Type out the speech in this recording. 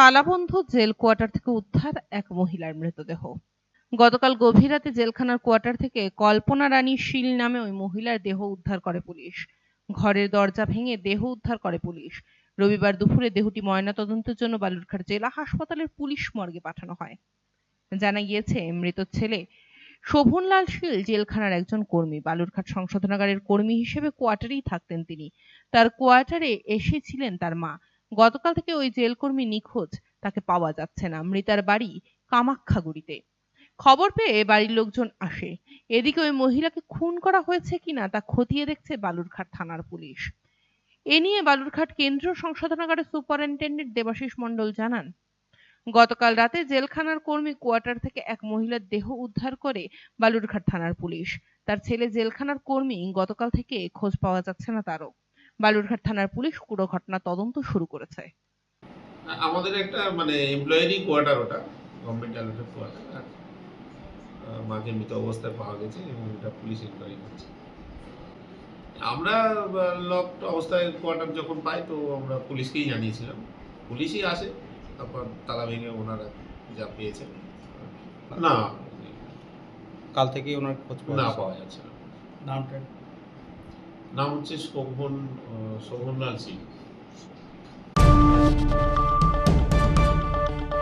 তালাবন্ধ jail quarter থেকে উদ্ধার এক মহিলার মৃতদেহ। গতকাল গভীর রাতে জেলখানার কোয়ার্টার থেকে কল্পনা রানী শীল নামে ওই মহিলার দেহ উদ্ধার করে পুলিশ। ঘরের দরজা ভেঙে দেহ উদ্ধার করে পুলিশ। রবিবার দুপুরে দেহটি ময়নাতদন্তের জন্য বালুরঘাট জেলা হাসপাতালের পুলিশ মর্গে পাঠানো হয়। জানা গিয়েছে, মৃত ছেলে শোভনলাল শীল জেলখানার একজন কর্মী। বালুরঘাট সংশোধনাগারের কর্মী হিসেবে কোয়ার্টারেই থাকতেন তিনি। তার কোয়ার্টারে এসেছিলেন তার মা। গতকাল থেকে ওই জেলকর্মী নিখোঁজ, তাকে পাওয়া যাচ্ছে না। মৃতার বাড়ি কামাখ্যাগুড়িতে। খবর পেয়ে বাড়ির লোকজন আসে। এদিকে ওই মহিলাকে খুন করা হয়েছে কিনা তা খতিয়ে দেখছে বালুরঘাট থানার পুলিশ। এ নিয়ে বালুরঘাট কেন্দ্রীয় সংশোধনাগারের সুপারিনটেন্ডেন্ট দেবাশিস মণ্ডল জানান, গতকাল রাতে জেলখানার কর্মী কোয়ার্টার থেকে এক মহিলার দেহ উদ্ধার করে বালুরঘাট থানার পুলিশ। তার ছেলে জেলখানার কর্মী গতকাল থেকে খোঁজ পাওয়া যাচ্ছে না তারও। বালুরঘাট থানার পুলিশ পুরো ঘটনা তদন্ত শুরু করেছে। আমাদের একটা মানে এমপ্লয়ারি কোয়ার্টার ওটা গভর্নমেন্ট অ্যালোটেড কোয়ার্টার মাকে মৃত অবস্থায় পাওয়া গেছে এবং এটা পুলিশ ইনকোয়ারি করছে। আমরা লকড অবস্থায় কোয়ার্টার যখন পাই তো আমরা পুলিশকেই জানিয়েছিলাম। পুলিশই আসে তারপর তালা ভেঙে ওনারা যা পেয়েছেন না কাল থেকেই ওনার খোঁজ পাওয়া না পাওয়া যাচ্ছে না। নামটা? নাম হচ্ছে শোভন শোভনলাল সিং।